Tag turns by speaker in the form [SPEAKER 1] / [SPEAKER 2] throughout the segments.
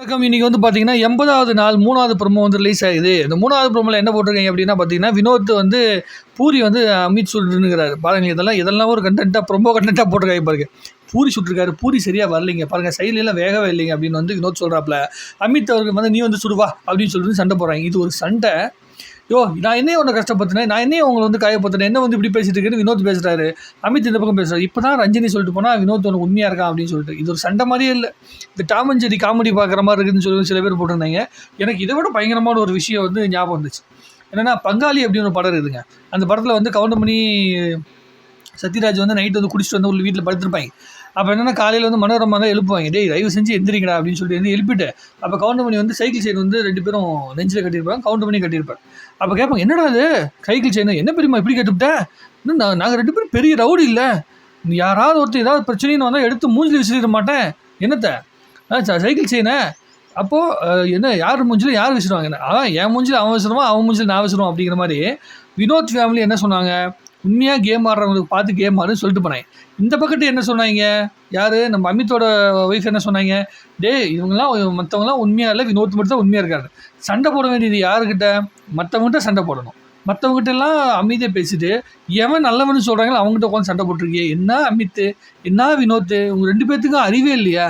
[SPEAKER 1] வணக்கம். இன்னைக்கு வந்து பார்த்தீங்கன்னா எண்பதாவது நாள் மூணாவது ப்ரொமோ வந்து ரிலீஸ் ஆகுது. இந்த மூணாவது ப்ரொமோவில் என்ன போட்டிருக்கீங்க அப்படின்னா பார்த்தீங்கன்னா வினோத் வந்து பூரி வந்து அமித் சுட்டுனுங்கிறாரு பாருங்கள் இதெல்லாம் இதெல்லாம் ஒரு கண்டென்ட்டாக ப்ரொமோ கண்டென்ட்டாக போட்டிருக்காங்க பாருங்க. பூரி சுட்டிருக்காரு. பூரி சரியாக வரலைங்க. பாருங்கள் சைடுல எல்லாம் வேகவே இல்லைங்க அப்படின்னு வந்து வினோத் சொல்கிறாப்புல அமித் அவருக்கு வந்து நீ வந்து சுடுவா அப்படின்னு சொல்லிட்டு சண்டை போடுறாங்க. இது ஒரு சண்டை. யோ நான் என்னையும் உன்னை கஷ்டப்படுத்தினேன். நான் என்னையும் உங்களை வந்து காயப்படுத்தினேன். என்ன வந்து இப்படி பேசிட்டு இருக்கேன்னு வினோத் பேசுகிறாரு அமித் இந்த பக்கம் பேசுகிறார் இப்போ தான் ரஞ்சினி சொல்லிட்டு போனால் வினோத் உனக்கு உண்மையாக இருக்கான் அப்படின்னு சொல்லிட்டு. இது ஒரு சண்டை மாதிரியே இல்லை. இந்த டாம் அண்ட் ஜெரி காமெடி பார்க்குற மாதிரி இருக்குதுன்னு சொல்லி சில பேர் போட்டிருந்தாங்க. எனக்கு இதை விட பயங்கரமான ஒரு விஷயம் வந்து ஞாபகம் வந்துச்சு. என்னென்னா பங்காளி அப்படின்னு ஒரு படம் இருக்குதுங்க. அந்த படத்தில் வந்து கவுண்டமணி சத்யராஜ் வந்து நைட்டு வந்து குடிச்சிட்டு வந்து உள்ள வீட்டில் படுத்திருப்பாங்க. அப்போ என்னென்னா காலையில் வந்து மனோரமா தான் எழுப்புவாங்க. டேய் தயவு செஞ்சு எந்திரிங்கடா அப்படின்னு சொல்லிட்டு வந்து எழுப்பிட்டு அப்போ கவுண்டமணி வந்து சைக்கிள் செயின் வந்து ரெண்டு பேரும் நெஞ்சில் கட்டியிருப்பாங்க கவுண்டமணி கட்டியிருப்பாங்க அப்போ கேட்பாங்க என்னடா அது சைக்கிள் செயின் என்ன பெரியம்மா இப்படி கட்டுவிட்டேன் இன்னும் நான் நாங்கள் ரெண்டு பேரும் பெரிய ரவுடு இல்லை. யாராவது ஒருத்தர் ஏதாவது பிரச்சனைன்னு வந்தால் எடுத்து மூஞ்சில் விசிறிட மாட்டேன். என்னத்தை? ஆ, சைக்கிள் செயினை அப்போது என்ன யார் மூஞ்சில் யார் விசிறுவாங்க? என்ன அவன் என் மூஞ்சில் அவன் விசிறுவான் அவன் மூஞ்சில் நான் விசிறுவான் அப்படிங்கிற மாதிரி வினோத் ஃபேமிலி என்ன சொன்னாங்க? உண்மையாக கேம் ஆடுறவங்களுக்கு பார்த்து கேம் ஆடுன்னு சொல்லிட்டு போனேன். இந்த பக்கத்து என்ன சொன்னாங்க? யார்? நம்ம அமித்தோட ஒய்ஃப் என்ன சொன்னாங்க? டேய் இவங்கெல்லாம் மற்றவங்களாம் உண்மையாக இல்லை வினோத் மட்டும் தான் உண்மையாக இருக்காரு. சண்டை போட வேண்டியது யாருக்கிட்ட? மற்றவங்ககிட்ட சண்டை போடணும். மற்றவங்ககிட்ட எல்லாம் அமைதியாக பேசிட்டு எவன் நல்லவன்னு சொல்கிறாங்களோ அவங்ககிட்ட உட்காந்து சண்டை போட்டிருக்கியே. என்ன அமித்து? என்ன வினோத்து? உங்கள் ரெண்டு பேர்த்துக்கும் அறிவே இல்லையா?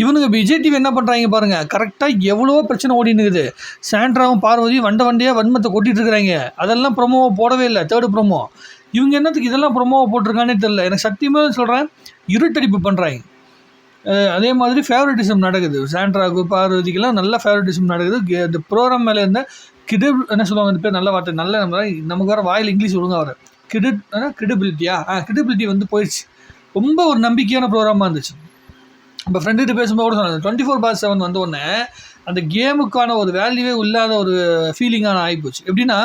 [SPEAKER 1] இவனுங்க விஜய் டிவி என்ன பண்ணுறாங்க பாருங்கள் கரெக்டாக எவ்வளோ பிரச்சனை ஓடின்னு இருக்குது. சாண்ட்ராவும் பார்வதி வண்ட வண்டியாக வன்மத்தை கொட்டிட்டு இருக்கிறாங்க. அதெல்லாம் ப்ரொமோவை போடவே இல்லை. தேர்டு ப்ரொமோ இவங்க என்னத்துக்கு இதெல்லாம் ப்ரொமோவை போட்டிருக்கானே தெரில எனக்கு சத்தியமாக சொல்கிறேன் இருட்டடிப்பு பண்ணுறாங்க அதே மாதிரி ஃபேவரட்டிசம் நடக்குது. சாண்ட்ராவுக்கு பார்வதிக்கெல்லாம் நல்ல ஃபேவரட்டிசம் நடக்குது. இந்த ப்ரோக்ராம் மேலே இருந்த கிடு என்ன சொல்லுவாங்க இந்த பேர் நல்ல வார்த்தை நல்ல நம்ம நமக்கு வர வாயில் இங்கிலீஷ் ஒழுங்காக வர கிடு கிரெடிபிலிட்டியா ஆ கிரெடிபிலிட்டி வந்து போயிடுச்சு. ரொம்ப ஒரு நம்பிக்கையான ப்ரோக்ராமாக இருந்துச்சு. இப்போ ஃப்ரெண்டுகிட்ட பேசும்போது கூட சொன்னேன் டுவெண்ட்டி ஃபோர் பார் செவன் வந்த உடனே அந்த கேமுக்கான ஒரு வேல்யூவே இல்லாத ஒரு ஃபீலிங்கான ஆகிப்போச்சு எப்படின்னா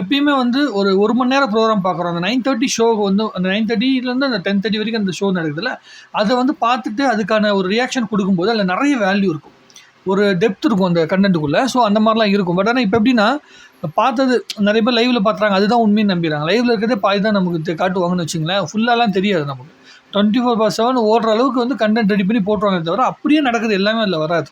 [SPEAKER 1] எப்பயுமே வந்து ஒரு ஒரு மணி நேரம் ப்ரோக்ராம் பார்க்குறோம். அந்த நைன் தேர்ட்டி ஷோக்கு வந்து அந்த நைன் தேர்ட்டிலேருந்து அந்த டென் தேர்ட்டி வரைக்கும் அந்த ஷோ நடக்குதுல்ல அதை வந்து பார்த்துட்டு அதுக்கான ஒரு ரியாக்ஷன் கொடுக்கும்போது அதில் நிறைய வேல்யூ இருக்கும். ஒரு டெப்த் இருக்கும் அந்த கண்டென்ட்டுக்குள்ளே ஸோ அந்த மாதிரிலாம் இருக்கும். பட் ஆனால் இப்போ எப்படின்னா பார்த்தது நிறைய பேர் லைவில் பார்த்துறாங்க அதுதான் உண்மைன்னு நம்பிடுறாங்க. லைவில் இருக்கிறதே பாதி தான் நமக்கு காட்டுவாங்கன்னு வச்சுங்களேன் ஃபுல்லாலாம் தெரியாது நமக்கு. டுவெண்ட்டி ஃபோர் பார் செவன் ஓடுற அளவுக்கு வந்து கண்டென்ட் ரெடி பண்ணி போட்டுருவாங்க தவிர அப்படியே நடக்குது. எல்லாமே அதில் வராது.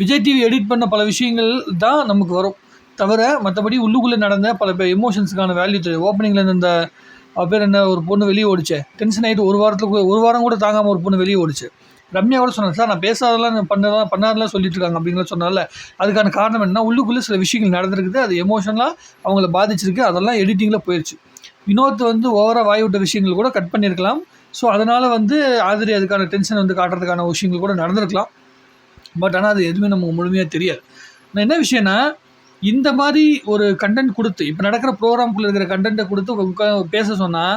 [SPEAKER 1] விஜய் டிவி எடிட் பண்ண பல விஷயங்கள் தான் நமக்கு வரும். தவிர மற்றபடி உள்ளுக்குள்ளே நடந்த பல பேர் எமோஷன்ஸுக்கான வேல்யூ தெரியும் ஓப்பனிங்கில் இருந்த பேர் என்ன? ஒரு பொண்ணு வெளியே ஓடிச்சே. டென்ஷன் ஆகிட்டு ஒரு வாரத்துக்கு ஒரு வாரம் கூட தாங்காமல் ஒரு பொண்ணு வெளியே ஓடிச்சு. ரம்யா கூட சொன்னாங்க சார் நான் பேசாதெல்லாம் பண்ணதான் பண்ணாதெல்லாம் சொல்லிட்டு இருக்காங்க அப்படிங்கிற சொன்னால அதுக்கான காரணம் என்ன உள்ளுக்குள்ளே சில விஷயங்கள் நடந்திருக்குது. அது எமோஷனலாக அவங்கள பாதிச்சிருக்கு. அதெல்லாம் எடிட்டிங்கில் போயிடுச்சு வினோத் வந்து ஓவராக வாய் விட்ட விஷயங்கள் கூட கட் பண்ணியிருக்கலாம் ஸோ அதனால் வந்து ஆதிரி அதுக்கான டென்ஷன் வந்து காட்டுறதுக்கான விஷயங்கள் கூட நடந்திருக்கலாம். பட் ஆனால் அது எதுவுமே நமக்கு முழுமையாக தெரியாது. நான் என்ன விஷயம்னா இந்த மாதிரி ஒரு கண்டென்ட் கொடுத்து இப்போ நடக்கிற ப்ரோக்ராம்குள்ளே இருக்கிற கண்டென்ட்டை கொடுத்து பேச சொன்னால்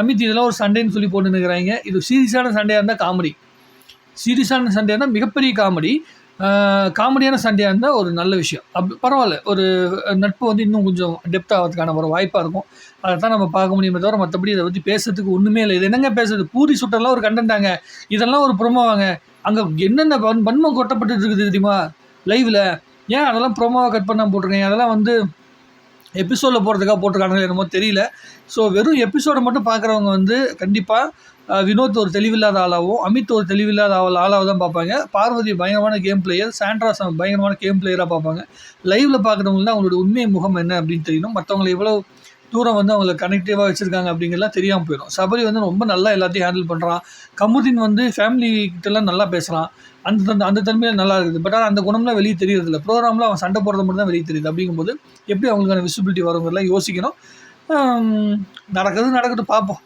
[SPEAKER 1] அமித் இதெல்லாம் ஒரு சண்டைன்னு சொல்லி போட்டு நிற்கிறாங்க இது சீரியஸான சண்டையாக இருந்தால் காமெடி சீரியஸான சண்டையாக இருந்தால் மிகப்பெரிய காமெடி காமெடியான சண்டையாக இருந்தால் ஒரு நல்ல விஷயம். அப் பரவாயில்ல. ஒரு நட்பு வந்து இன்னும் கொஞ்சம் டெப்த் ஆகிறதுக்கான ஒரு வாய்ப்பாக இருக்கும். அதை தான் நம்ம பார்க்க முடியுமே தவிர மற்றபடி இதை பற்றி பேசுறதுக்கு ஒன்றுமே இல்லை. இது என்னங்க பேசுறது? பூரி சுட்டெல்லாம் ஒரு கண்டென்ட்டாங்க இதெல்லாம் ஒரு ப்ரோமோவாங்க அங்கே என்னென்ன வன் வன்மம் கொட்டப்பட்டு இருக்குது தெரியுமா? லைவில் ஏன் அதெல்லாம் ப்ரொமோவாக கட் பண்ணாமல் போட்டிருக்கேன் அதெல்லாம் வந்து எபிசோடில் போடுறதுக்காக போட்டிருக்காங்களோ என்னமோ தெரியல. ஸோ வெறும் எபிசோடை மட்டும் பார்க்குறவங்க வந்து கண்டிப்பாக வினோத் ஒரு தெளிவில்லாத ஆளாகவும் அமித் ஒரு தெளிவில்லாத ஆள் ஆளாக தான் பார்ப்பாங்க. பார்வதி பயங்கரமான கேம் பிளேயர் சாண்ட்ரா பயங்கரமான கேம் பிளேயராக பார்ப்பாங்க. லைவில் பார்க்குறவங்களுக்கு தான் அவங்களோட உண்மை முகம் என்ன அப்படின்னு தெரியணும் மற்றவங்களை எவ்வளோ தூரம் வந்து அவங்கள கனெக்டிவாக வச்சுருக்காங்க அப்படிங்கிறலாம் தெரியாமல் போயிடும். சபரி வந்து ரொம்ப நல்லா எல்லாத்தையும் ஹேண்டில் பண்ணுறான் கமுதீன் வந்து ஃபேமிலி கிட்டலாம் நல்லா பேசுகிறான் அந்த தன் அந்த தன்மையில் நல்லா இருக்குது. பட் ஆனால் அந்த குணம்லாம் வெளியே தெரியறதில்ல. ப்ரோக்ராமில் அவன் சண்டை போடுறது மட்டும் தான் வெளியே தெரியுது. அப்படிங்கும்போது எப்படி அவங்களுக்கான விசிபிலிட்டி வருங்கிறலாம் யோசிக்கணும். நடக்கிறது நடக்கட்டும் பார்ப்போம்.